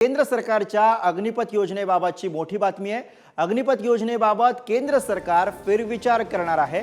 केंद्र सरकारच्या अग्निपथ योजनेबाबतची मोठी बातमी आहे. अग्निपथ योजनेबाबत केंद्र सरकार फेरविचार करणार आहे.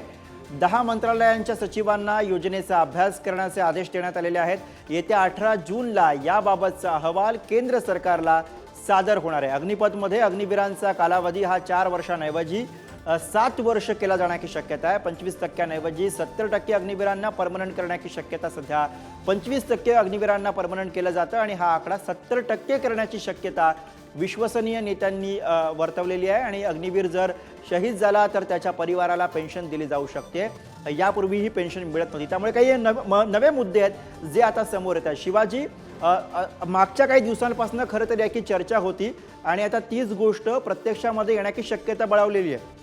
दहा मंत्रालयांच्या सचिवांना योजनेचा अभ्यास करण्याचे आदेश देण्यात आलेले आहेत. येत्या अठरा जूनला याबाबतचा अहवाल केंद्र सरकारला सादर होणार आहे. अग्निपथमध्ये अग्निवीरांचा कालावधी हा चार वर्षांऐवजी सात वर्ष केला जाण्याची शक्यता आहे. पंचवीस टक्क्यांऐवजी सत्तर टक्के अग्निवीरांना परमनंट करण्याची शक्यता सध्या पंचवीस टक्के अग्निवीरांना परमनंट केलं जातं आणि हा आकडा सत्तर टक्के करण्याची शक्यता विश्वसनीय नेत्यांनी वर्तवलेली आहे. आणि अग्निवीर जर शहीद झाला तर त्याच्या परिवाराला पेन्शन दिली जाऊ शकते. यापूर्वी ही पेन्शन मिळत नव्हती. त्यामुळे काही नव म- नवे मुद्दे आहेत जे आता समोर येत आहेत. शिवाजी मागच्या काही दिवसांपासून खरं तर याची चर्चा होती आणि आता तीच गोष्ट प्रत्यक्षामध्ये येण्याची शक्यता बळावलेली आहे.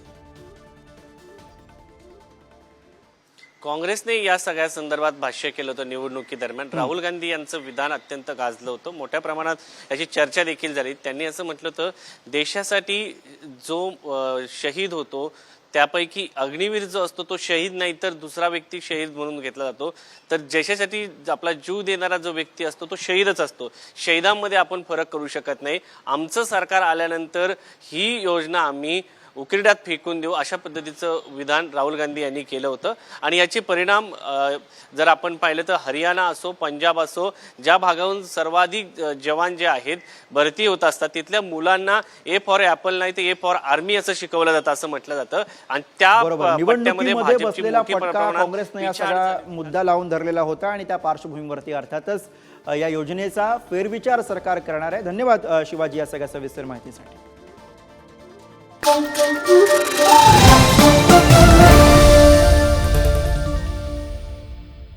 काँग्रेसने या सगळ्या संदर्भात भाष्य केलं होतं निवडणुकीदरम्यान. राहुल गांधी यांचं विधान अत्यंत गाजलं होतं. मोठ्या प्रमाणात याची चर्चा देखील झाली. त्यांनी असं म्हटलं होतं देशासाठी जो शहीद होतो त्यापैकी अग्निवीर जो असतो तो शहीद नाही तर दुसरा व्यक्ती शहीद म्हणून घेतला जातो. तर देशासाठी आपला जीव देणारा जो व्यक्ती असतो तो शहीदच असतो. शहीदांमध्ये आपण फरक करू शकत नाही. आमचं सरकार आल्यानंतर ही योजना आम्ही उकिरड्यात फेकून देऊ अशा पद्धतीचं विधान राहुल गांधी यांनी केलं होतं. आणि याचे परिणाम जर आपण पाहिलं तर हरियाणा असो पंजाब असो ज्या भागाहून सर्वाधिक जवान जे आहेत भरती होत असतात तिथल्या मुलांना ए फॉर ॲपल नाही तर ए फॉर आर्मी असं शिकवलं जातं असं म्हटलं जातं. आणि त्या पट्ट्यामध्ये भाजपची. मुद्दा लावून धरलेला होता आणि त्या पार्श्वभूमीवरती अर्थातच या योजनेचा फेरविचार सरकार करणार आहे. धन्यवाद शिवाजी या सगळ्या सविस्तर माहितीसाठी. Thank you.